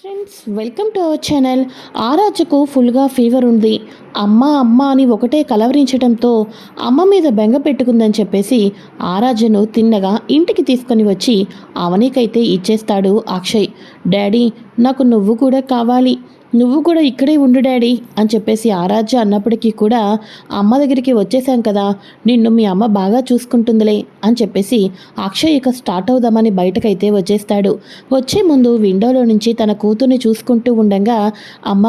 Friends welcome to our channel ఆరాజకు ఫుల్గా fever ఉంది. అమ్మ అమ్మ అని ఒకటే కలవరించడంతో అమ్మ మీద బెంగ పెట్టుకుందని చెప్పేసి ఆరాజను తిన్నగా ఇంటికి తీసుకొని వచ్చి అవనికైతే ఇచ్చేస్తాడు అక్షయ్. డాడీ నాకు నువ్వు కూడా కావాలి. నువ్వు కూడా ఇక్కడే ఉండు డాడీ అని చెప్పేసి ఆరాధ్య అన్నప్పటికీ కూడా అమ్మ దగ్గరికి వచ్చేసాం కదా నిన్ను మీ అమ్మ బాగా చూసుకుంటుందిలే అని చెప్పేసి అక్షయ్ ఇక స్టార్ట్ అవుదామని బయటకైతే వచ్చేస్తాడు. వచ్చే ముందు విండోలో నుంచి తన కూతుర్ని చూసుకుంటూ ఉండగా అమ్మ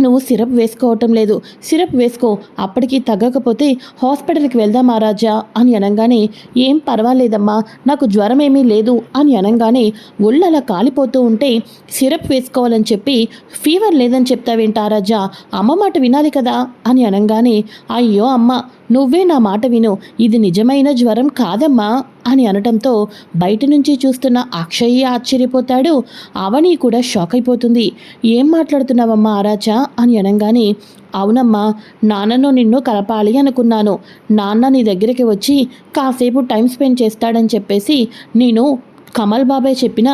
నువ్వు సిరప్ వేసుకోవటం లేదు. సిరప్ వేసుకో. అప్పటికి తగ్గకపోతే హాస్పిటల్కి వెళ్దాం రాజా అని అనగానే ఏం పర్వాలేదమ్మా. నాకు జ్వరం ఏమీ లేదు అని అనగానే ఒళ్ళు అలా కాలిపోతూ ఉంటే సిరప్ వేసుకోవాలని చెప్పి ఫీవర్ లేదని చెప్తావేంటా రాజా అమ్మ మాట వినాలి కదా అని అనగానే అయ్యో అమ్మ నువ్వే నా మాట విను. ఇది నిజమైన జ్వరం కాదమ్మా అని అనటంతో బయట నుంచి చూస్తున్న అక్షయ్ ఆశ్చర్యపోతాడు. అవని కూడా షాక్ అయిపోతుంది ఏం మాట్లాడుతున్నావమ్మా ఆరాచా? అని అనగానే అవునమ్మా నాన్నను నిన్ను కలపాలి అనుకున్నాను. నాన్న నీ దగ్గరికి వచ్చి కాసేపు టైం స్పెండ్ చేస్తాడని చెప్పేసి నేను కమల్ బాబాయ్ చెప్పిన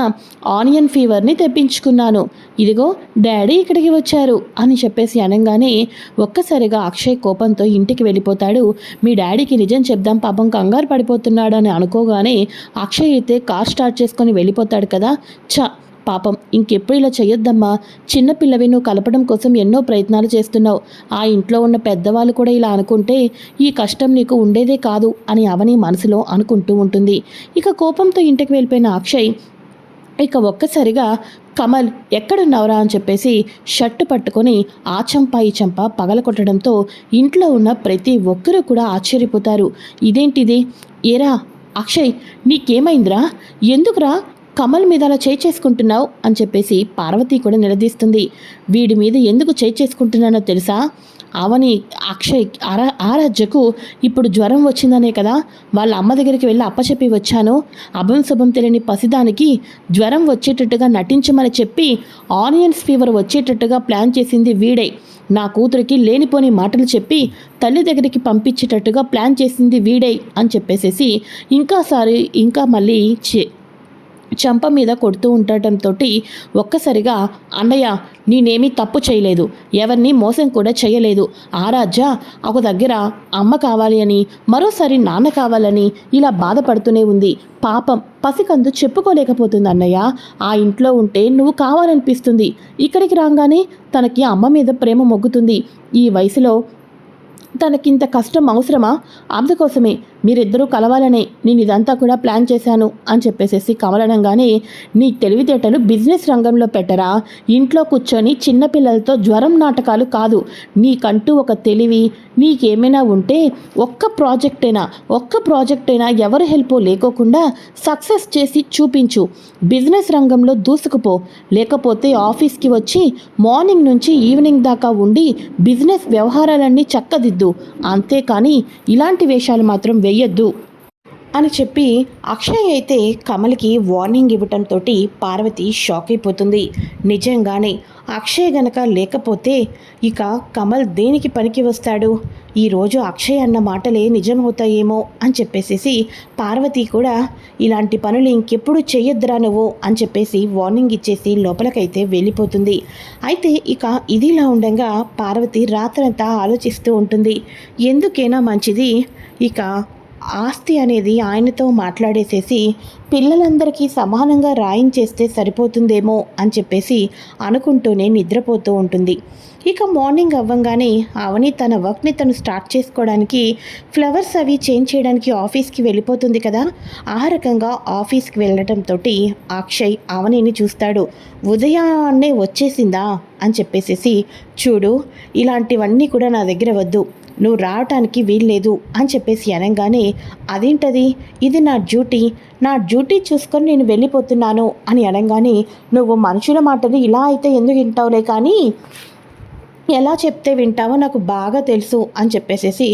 ఆనియన్ ఫీవర్ని తెప్పించుకున్నాను. ఇదిగో డాడీ ఇక్కడికి వచ్చారు అని చెప్పేసి అనగానే ఒక్కసారిగా అక్షయ్ కోపంతో ఇంటికి వెళ్ళిపోతాడు. మీ డాడీకి నిజం చెప్దాం పాపం కంగారు పడిపోతున్నాడు అని అనుకోగానే అక్షయ్ అయితే కార్ స్టార్ట్ చేసుకొని వెళ్ళిపోతాడు కదా. చ పాపం ఇంకెప్పుడు ఇలా చెయ్యొద్దమ్మా చిన్నపిల్లవి నువ్వు కలపడం కోసం ఎన్నో ప్రయత్నాలు చేస్తున్నావు. ఆ ఇంట్లో ఉన్న పెద్దవాళ్ళు కూడా ఇలా అనుకుంటే ఈ కష్టం నీకు ఉండేదే కాదు అని అవని మనసులో అనుకుంటూ ఉంటుంది. ఇక కోపంతో ఇంటికి వెళ్ళిపోయిన అక్షయ్ ఇక ఒక్కసారిగా కమల్ ఎక్కడున్నావురా? అని చెప్పేసి షర్టు పట్టుకొని ఆ చంప ఈ చంప పగలకొట్టడంతో ఇంట్లో ఉన్న ప్రతి ఒక్కరూ కూడా ఆశ్చర్యపోతారు. ఇదేంటిది? ఏరా అక్షయ్ నీకేమైందిరా? ఎందుకురా? కమల్ మీద అలా చేయి చేసుకుంటున్నావు అని చెప్పేసి పార్వతి కూడా నిలదీస్తుంది. వీడి మీద ఎందుకు చేయి చేసుకుంటున్నానో తెలుసా? అవని అక్షయ్ ఆరా ఆరాధ్యకు ఇప్పుడు జ్వరం వచ్చిందనే కదా? వాళ్ళ అమ్మ దగ్గరికి వెళ్ళి అప్పచెప్పి వచ్చాను. అభం శుభం తెలియని పసిదానికి జ్వరం వచ్చేటట్టుగా నటించమని చెప్పి ఆనియన్స్ ఫీవర్ వచ్చేటట్టుగా ప్లాన్ చేసింది వీడే. నా కూతురికి లేనిపోని మాటలు చెప్పి తల్లి దగ్గరికి పంపించేటట్టుగా ప్లాన్ చేసింది వీడే అని చెప్పేసేసి ఇంకాసారి ఇంకా మళ్ళీ చే చంప మీద కొడుతూ ఉండటంతో ఒక్కసారిగా అన్నయ్య నేనేమీ తప్పు చేయలేదు. ఎవరిని మోసం కూడా చేయలేదు. ఆరాధ్య ఒక దగ్గర అమ్మ కావాలి అని మరోసారి నాన్న కావాలని ఇలా బాధపడుతూనే ఉంది. పాపం పసికందు చెప్పుకోలేకపోతుంది అన్నయ్య. ఆ ఇంట్లో ఉంటే నువ్వు కావాలనిపిస్తుంది. ఇక్కడికి రాగానే తనకి అమ్మ మీద ప్రేమ మొగ్గుతుంది. ఈ వయసులో తనకింత కష్టం అవసరమా? అందుకోసమే మీరిద్దరూ కలవాలనే నేను ఇదంతా కూడా ప్లాన్ చేశాను అని చెప్పేసేసి కమలనంగానే నీ తెలివితేటలు బిజినెస్ రంగంలో పెట్టరా? ఇంట్లో కూర్చొని చిన్నపిల్లలతో జ్వరం నాటకాలు కాదు. నీకంటూ ఒక తెలివి నీకేమైనా ఉంటే ఒక్క ప్రాజెక్ట్ అయినా ఒక్క ప్రాజెక్ట్ అయినా ఎవరి హెల్ప్ లేకోకుండా సక్సెస్ చేసి చూపించు. బిజినెస్ రంగంలో దూసుకుపో. లేకపోతే ఆఫీస్కి వచ్చి మార్నింగ్ నుంచి ఈవినింగ్ దాకా ఉండి బిజినెస్ వ్యవహారాలన్నీ చక్కదిద్దు. అంతేకాని ఇలాంటి వేషాలు మాత్రం వెయ్యొద్దు అని చెప్పి అక్షయ్ అయితే కమల్కి వార్నింగ్ ఇవ్వటంతో పార్వతి షాక్ అయిపోతుంది. నిజంగానే అక్షయ్ గనక లేకపోతే ఇక కమల్ దేనికి పనికి వస్తాడు? ఈరోజు అక్షయ్ అన్న మాటలే నిజమవుతాయేమో అని చెప్పేసేసి పార్వతి కూడా ఇలాంటి పనులు ఇంకెప్పుడు చెయ్యొద్దురా నువ్వు అని చెప్పేసి వార్నింగ్ ఇచ్చేసి లోపలికైతే వెళ్ళిపోతుంది. అయితే ఇక ఇదిలా ఉండగా పార్వతి రాత్రంతా ఆలోచిస్తూ ఉంటుంది. ఎందుకైనా మంచిది. ఇక ఆస్తి అనేది ఆయనతో మాట్లాడేసేసి పిల్లలందరికీ సమానంగా రాయించేస్తే సరిపోతుందేమో అని చెప్పేసి అనుకుంటూనే నిద్రపోతూ ఉంటుంది. ఇక మార్నింగ్ అవ్వంగానే అవని తన వర్క్ని తను స్టార్ట్ చేసుకోవడానికి ఫ్లవర్స్ అవి చేంజ్ చేయడానికి ఆఫీస్కి వెళ్ళిపోతుంది కదా? ఆ రకంగా ఆఫీస్కి వెళ్ళడంతో అక్షయ్ అవనిని చూస్తాడు. ఉదయాన్నే వచ్చేసిందా అని చెప్పేసేసి చూడు ఇలాంటివన్నీ కూడా నా దగ్గర వద్దు. నువ్వు రావటానికి వీల్లేదు అని చెప్పేసి అనగానే అదేంటది? ఇది నా డ్యూటీ. నా డ్యూటీ చూసుకొని నేను వెళ్ళిపోతున్నాను అని అనగానే నువ్వు మనుషుల మాటలు ఇలా అయితే ఎందుకు వింటావులే కానీ ఎలా చెప్తే వింటావో నాకు బాగా తెలుసు అని చెప్పేసేసి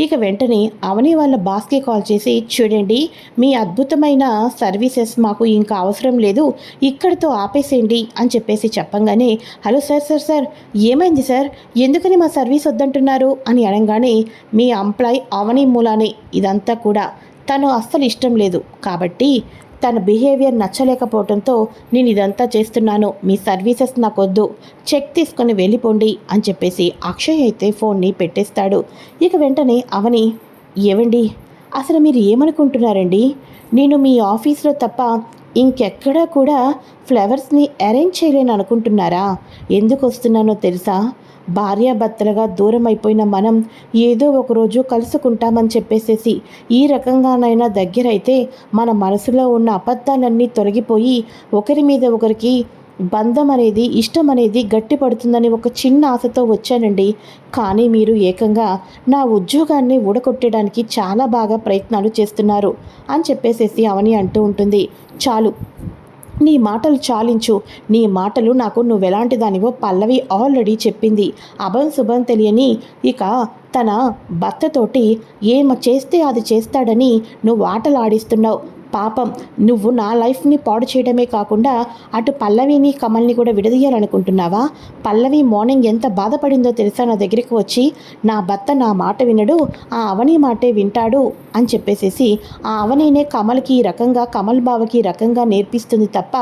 ఇక వెంటనే అవని వాళ్ళ బాస్కి కాల్ చేసి చూడండి మీ అద్భుతమైన సర్వీసెస్ మాకు ఇంకా అవసరం లేదు ఇక్కడితో ఆపేసేయండి అని చెప్పేసి చెప్పంగానే హలో సార్ సార్ సార్ ఏమైంది సార్? ఎందుకని మా సర్వీస్ వద్దంటున్నారు? అని అనగానే మీ ఎంప్లాయ్ అవని మూలానే ఇదంతా కూడా తను అస్సలు ఇష్టం లేదు కాబట్టి తన బిహేవియర్ నచ్చలేకపోవడంతో నేను ఇదంతా చేస్తున్నాను మీ సర్వీసెస్ నాకు వద్దు చెక్ తీసుకొని వెళ్ళిపోండి అని చెప్పేసి అక్షయ్ అయితే ఫోన్ని పెట్టేస్తాడు. ఇక వెంటనే అవని ఏవండి? అసలు మీరు ఏమనుకుంటున్నారండి? నేను మీ ఆఫీస్లో తప్ప ఇంకెక్కడా కూడా ఫ్లవర్స్ని అరేంజ్ చేయలేను అనుకుంటున్నారా? ఎందుకు వస్తున్నానో తెలుసా? భార్యాభర్తలుగా దూరం అయిపోయిన మనం ఏదో ఒకరోజు కలుసుకుంటామని చెప్పేసేసి ఈ రకంగానైనా దగ్గరైతే మన మనసులో ఉన్న అబద్ధాలన్నీ తొలగిపోయి ఒకరి మీద ఒకరికి బంధం అనేది ఇష్టం అనేది గట్టిపడుతుందని ఒక చిన్న ఆశతో వచ్చానండి. కానీ మీరు ఏకంగా నా ఉద్యోగాన్ని ఊడకొట్టడానికి చాలా బాగా ప్రయత్నాలు చేస్తున్నారు అని చెప్పేసేసి అవని అంటూ ఉంటుంది. చాలు. నీ మాటలు చాలించు. నీ మాటలు నాకు నువ్వెలాంటి దానివో పల్లవి ఆల్రెడీ చెప్పింది. అభం శుభం తెలియని ఇక తన భర్తతోటి ఏమ చేస్తే అది చేస్తాడని నువ్వు ఆటలు ఆడిస్తున్నావు పాపం. నువ్వు నా లైఫ్ని పాడు చేయడమే కాకుండా అటు పల్లవిని కమల్ని కూడా విడదీయాలనుకుంటున్నావా? పల్లవి మార్నింగ్ ఎంత బాధపడిందో తెలుసా నా దగ్గరికి వచ్చి? నా భర్త నా మాట వినడు ఆ అవని మాటే వింటాడు అని చెప్పేసేసి ఆ అవనినే కమల్కి రకంగా కమల్ బావకి రకంగా నేర్పిస్తుంది తప్ప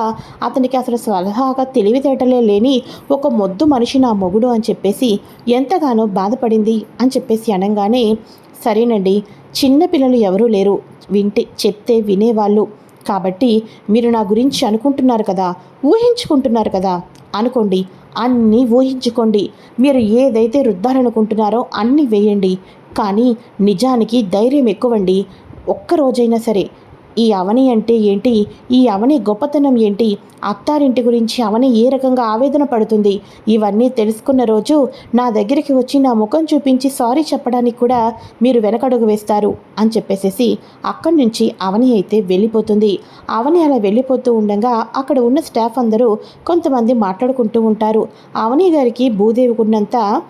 అతనికి అసలు సలహాగా తెలివితేటలే లేని ఒక మొద్దు మనిషి నా మొగుడు అని చెప్పేసి ఎంతగానో బాధపడింది అని చెప్పేసి అనగానే సరేనండి చిన్నపిల్లలు ఎవరూ లేరు. వింటే చెప్తే వినేవాళ్ళు. కాబట్టి మీరు నా గురించి అనుకుంటున్నారు కదా ఊహించుకుంటున్నారు కదా అనుకోండి అన్నీ ఊహించుకోండి. మీరు ఏదైతే రుద్దాలనుకుంటున్నారో అన్నీ వేయండి. కానీ నిజానికి ధైర్యం ఎక్కువండి. ఒక్కరోజైనా సరే ఈ అవని అంటే ఏంటి? ఈ అవని గొప్పతనం ఏంటి? అత్తారింటి గురించి అవని ఏ రకంగా ఆవేదన పడుతుంది? ఇవన్నీ తెలుసుకున్న రోజు నా దగ్గరికి వచ్చి నా ముఖం చూపించి సారీ చెప్పడానికి కూడా మీరు వెనకడుగు వేస్తారు అని చెప్పేసేసి అక్కడి నుంచి అవని అయితే వెళ్ళిపోతుంది. అవని అలా వెళ్ళిపోతూ ఉండగా అక్కడ ఉన్న స్టాఫ్ అందరూ కొంతమంది మాట్లాడుకుంటూ ఉంటారు. అవని గారికి భూదేవికున్నంత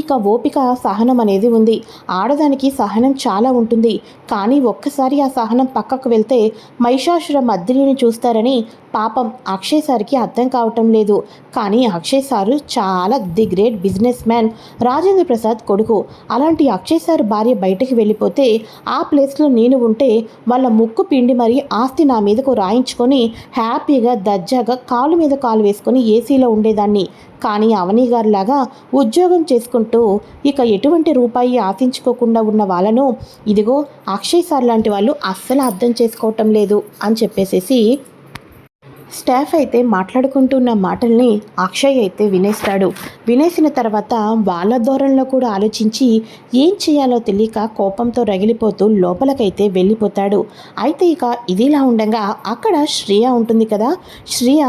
ఇక ఓపిక సహనం అనేది ఉంది. ఆడదానికి సహనం చాలా ఉంటుంది. కానీ ఒక్కసారి ఆ సహనం పక్కకు వెళ్తే మహిషాసుర మద్దిని చూస్తారని పాపం అక్షయ్ సార్కి అర్థం కావటం లేదు. కానీ అక్షయ్ సారు చాలా the great businessman. Rajendra Prasad కొడుకు. అలాంటి అక్షయ్ సార్ భార్య బయటకు వెళ్ళిపోతే ఆ ప్లేస్లో నేను ఉంటే వాళ్ళ ముక్కు పిండి మరి ఆస్తి నా మీదకు రాయించుకొని హ్యాపీగా దర్జాగా కాలు మీద కాలు వేసుకొని ఏసీలో ఉండేదాన్ని. కానీ అవని గారిలాగా ఉద్యోగం చేసుకుంటూ ఇక ఎటువంటి రూపాయి ఆశించుకోకుండా ఉన్న వాళ్ళను ఇదిగో అక్షయ్ సార్ లాంటి వాళ్ళు అస్సలు అర్థం చేసుకోవటం లేదు అని చెప్పేసేసి స్టాఫ్ అయితే మాట్లాడుకుంటున్న మాటల్ని అక్షయ్ అయితే వినేస్తాడు. వినేసిన తర్వాత వాళ్ళ ధోరణిలో కూడా ఆలోచించి ఏం చేయాలో తెలియక కోపంతో రగిలిపోతూ లోపలకైతే వెళ్ళిపోతాడు. అయితే ఇక ఇదిలా ఉండగా అక్కడ శ్రేయ ఉంటుంది కదా. శ్రేయ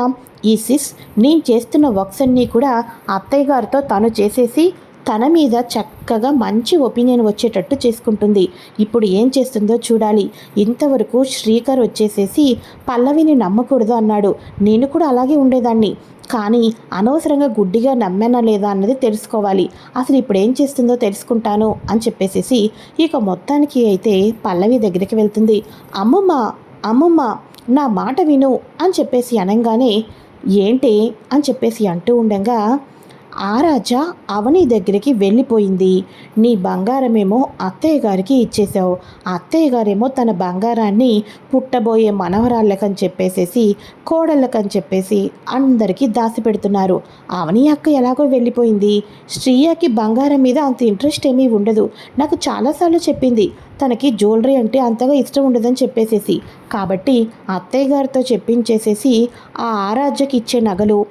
ఈ సిస్ నేను చేస్తున్న వర్క్స్ అన్నీ కూడా అత్తయ్య గారితో తను చేసేసి తన మీద చక్కగా మంచి ఒపీనియన్ వచ్చేటట్టు చేసుకుంటుంది. ఇప్పుడు ఏం చేస్తుందో చూడాలి. ఇంతవరకు శ్రీకర్ వచ్చేసేసి పల్లవిని నమ్మకూడదు అన్నాడు. నేను కూడా అలాగే ఉండేదాన్ని. కానీ అనవసరంగా గుడ్డిగా నమ్మానా లేదా అన్నది తెలుసుకోవాలి. అసలు ఇప్పుడు ఏం చేస్తుందో తెలుసుకుంటాను అని చెప్పేసేసి ఇక మొత్తానికి అయితే పల్లవి దగ్గరికి వెళ్తుంది. అమ్మమ్మ అమ్మమ్మ నా మాట విను అని చెప్పేసి అనగానే ఏంటి అని చెప్పేసి అంటూ ఉండగా ఆ రాజా అవని దగ్గరికి వెళ్ళిపోయింది. నీ బంగారమేమో అత్తయ్య గారికి ఇచ్చేసావు అత్తయ్య గారేమో తన బంగారాన్ని పుట్టబోయే మనవరాళ్ళకని చెప్పేసేసి కోడళ్ళకని చెప్పేసి అందరికీ దాసిపెడుతున్నారు అవని అక్క ఎలాగో వెళ్ళిపోయింది. శ్రీయకి బంగారం మీద అంత ఇంట్రెస్ట్ ఏమీ ఉండదు. నాకు చాలాసార్లు చెప్పింది. తనకి జ్యువెలరీ అంటే అంతగా ఇష్టం ఉండదని చెప్పేసేసి. కాబట్టి అత్తయ్య గారితో చెప్పించేసేసి ఆ ఆరాధ్యకి ఇచ్చే నగలు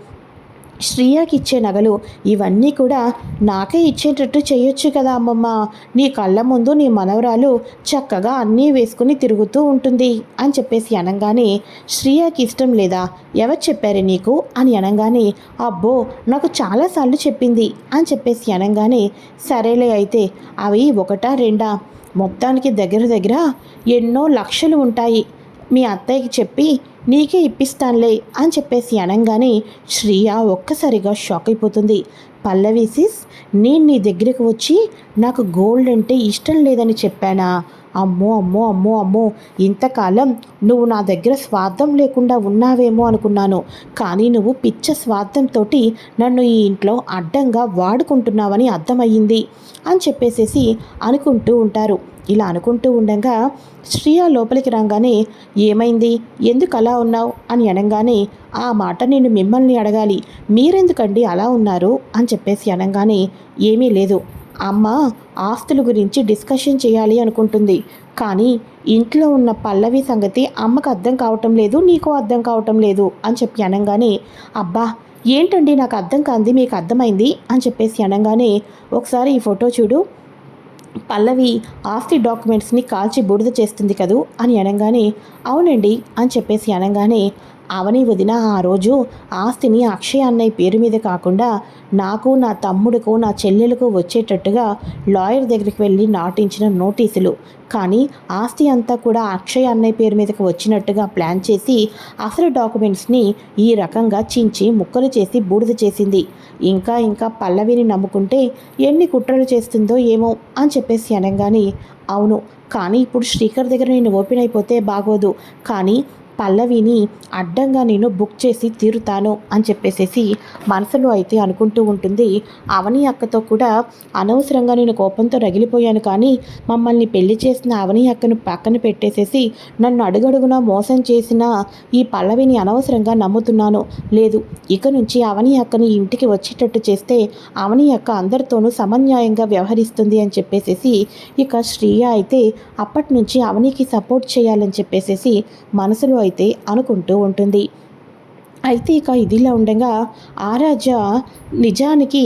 శ్రీయాకి ఇచ్చే నగలు ఇవన్నీ కూడా నాకే ఇచ్చేటట్టు చేయొచ్చు కదా అమ్మమ్మ. నీ కళ్ళ ముందు నీ మనవరాలు చక్కగా అన్నీ వేసుకుని తిరుగుతూ ఉంటుంది అని చెప్పేసి అనగానే శ్రీయాకి ఇష్టం లేదా? ఎవరు చెప్పారు నీకు? అని అనగానే అబ్బో నాకు చాలాసార్లు చెప్పింది. అని చెప్పేసి అనగానే సరేలే అయితే అవి ఒకటా రెండా? మొత్తానికి దగ్గర దగ్గర ఎన్నో లక్షలు ఉంటాయి. మీ అత్తయ్యకి చెప్పి నీకే ఇప్పిస్తానులే అని చెప్పేసి అనగానే శ్రీయ ఒక్కసారిగా షాక్ అయిపోతుంది. పల్లవీసిస్ నేను నీ దగ్గరికి వచ్చి నాకు గోల్డ్ అంటే ఇష్టం లేదని చెప్పానా? అమ్మో అమ్మో అమ్మో అమ్మో ఇంతకాలం నువ్వు నా దగ్గర స్వార్థం లేకుండా ఉన్నావేమో అనుకున్నాను. కానీ నువ్వు పిచ్చ స్వార్థంతో నన్ను ఈ ఇంట్లో అడ్డంగా వాడుకుంటున్నావని అర్థమయ్యింది అని చెప్పేసేసి అనుకుంటూ ఉంటారు. ఇలా అనుకుంటూ ఉండగా శ్రీయ లోపలికి రాగానే ఏమైంది? ఎందుకు అలా ఉన్నావు? అని అనగానే ఆ మాట నేను మిమ్మల్ని అడగాలి. మీరెందుకండి అలా ఉన్నారు? అని చెప్పేసి అనగానే ఏమీ లేదు. అమ్మ ఆస్తుల గురించి డిస్కషన్ చేయాలి అనుకుంటుంది. కానీ ఇంట్లో ఉన్న పల్లవి సంగతి అమ్మకు అర్థం కావటం లేదు నీకు అర్థం కావటం లేదు అని చెప్పి అనగానే అబ్బా ఏంటండి నాకు అర్థం కాంది మీకు అర్థమైంది? అని చెప్పేసి అనగానే ఒకసారి ఈ ఫోటో చూడు. పల్లవి ఆస్తి డాక్యుమెంట్స్ని కాల్చి బూడిద చేస్తుంది కదూ అని అనగానే అవునండి అని చెప్పేసి అనగానే అవని వదిన ఆ రోజు ఆస్తిని అక్షయ్ అన్నయ్య పేరు మీద కాకుండా నాకు నా తమ్ముడుకు నా చెల్లెలకు వచ్చేటట్టుగా లాయర్ దగ్గరికి వెళ్ళి నాటించిన నోటీసులు. కానీ ఆస్తి అంతా కూడా అక్షయ్ అన్నయ్య పేరు మీదకి వచ్చినట్టుగా ప్లాన్ చేసి అసలు డాక్యుమెంట్స్ని ఈ రకంగా చించి ముక్కలు చేసి బూడిద చేసింది. ఇంకా ఇంకా పల్లవిని నమ్ముకుంటే ఎన్ని కుట్రలు చేస్తుందో ఏమో అని చెప్పేసి అనగానే అవును కానీ ఇప్పుడు శ్రీకర్ దగ్గర నేను ఓపెన్ అయిపోతే బాగోదు. కానీ పల్లవిని అడ్డంగా నేను బుక్ చేసి తీరుతాను అని చెప్పేసేసి మనసులో అయితే అనుకుంటూ ఉంటుంది. అవని అక్కతో కూడా అనవసరంగా నేను కోపంతో రగిలిపోయాను కానీ మమ్మల్ని పెళ్ళి చేసిన అవని అక్కను పక్కన పెట్టేసేసి నన్ను అడుగడుగునా మోసం చేసిన ఈ పల్లవిని అనవసరంగా నమ్ముతున్నాను. లేదు ఇక నుంచి అవని అక్కని ఇంటికి వచ్చేటట్టు చేస్తే అవని అక్క అందరితోనూ సమన్యాయంగా వ్యవహరిస్తుంది అని చెప్పేసేసి ఇక శ్రీయ అయితే అప్పటి నుంచి అవనికి సపోర్ట్ చేయాలని చెప్పేసేసి మనసులో అయితే అనుకుంటూ ఉంటుంది. అయితే ఇక ఇదిలా ఉండగా ఆరాధ్య నిజానికి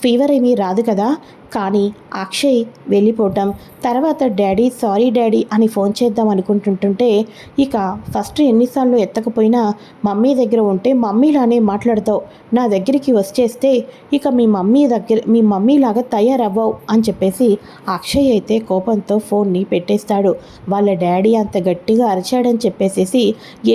ఫీవర్ ఏమీ రాదు కదా. కానీ అక్షయ్ వెళ్ళిపోవటం తర్వాత డాడీ సారీ డాడీ అని ఫోన్ చేద్దాం అనుకుంటుంటుంటే ఇక ఫస్ట్ ఎన్నిసార్లు ఎత్తకపోయినా మమ్మీ దగ్గర ఉంటే మమ్మీలానే మాట్లాడతావు. నా దగ్గరికి వచ్చేస్తే ఇక మీ మమ్మీ దగ్గర మీ మమ్మీలాగా తయారవ్వవు అని చెప్పేసి అక్షయ్ అయితే కోపంతో ఫోన్ని పెట్టేస్తాడు. వాళ్ళ డాడీ అంత గట్టిగా అరిచాడని చెప్పేసేసి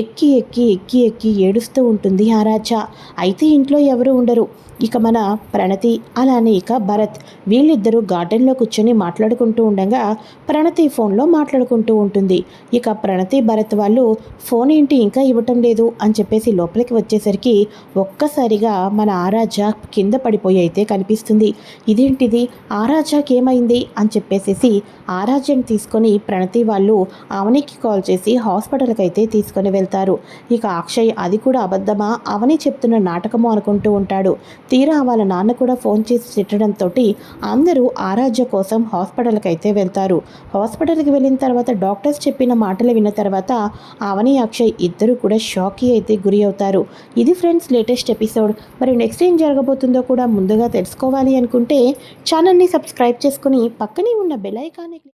ఎక్కి ఎక్కి ఎక్కి ఎక్కి ఏడుస్తూ ఉంటుంది ఆరాచ అయితే ఇంట్లో ఎవరు ఉండరు. ఇక మన ప్రణతి అలానే ఇక భరత్. వీళ్ళిద్దరూ ఘాట్ గార్డెన్లో కూర్చొని మాట్లాడుకుంటూ ఉండగా ప్రణతి ఫోన్లో మాట్లాడుకుంటూ ఉంటుంది. ఇక ప్రణతి భరత్ వాళ్ళు ఫోన్ ఏంటి ఇంకా ఇవ్వటం లేదు అని చెప్పేసి లోపలికి వచ్చేసరికి ఒక్కసారిగా మన ఆరాజ కింద పడిపోయి అయితే కనిపిస్తుంది. ఇదేంటిది? ఆరాజాకి ఏమైంది? అని చెప్పేసేసి ఆరాజ్యం తీసుకొని ప్రణతి వాళ్ళు అవనికి కాల్ చేసి హాస్పిటల్కి అయితే తీసుకొని వెళ్తారు. ఇక అక్షయ్ అది కూడా అబద్ధమా? అవని చెప్తున్న నాటకము అనుకుంటూ ఉంటాడు. తీరా వాళ్ళ నాన్న కూడా ఫోన్ చేసి తిట్టడంతో అందరూ ఆరాధ్య కోసం హాస్పిటల్కి అయితే వెళ్తారు. హాస్పిటల్కి వెళ్ళిన తర్వాత డాక్టర్స్ చెప్పిన మాటలు విన్న తర్వాత అవని అక్షయ్ ఇద్దరు కూడా షాక్కి అయితే గురి అవుతారు. ఇది ఫ్రెండ్స్ లేటెస్ట్ ఎపిసోడ్. మరి నెక్స్ట్ ఏం జరగబోతుందో కూడా ముందుగా తెలుసుకోవాలి అనుకుంటే ఛానల్ని సబ్స్క్రైబ్ చేసుకుని పక్కనే ఉన్న బెల్ ఐకాన్ని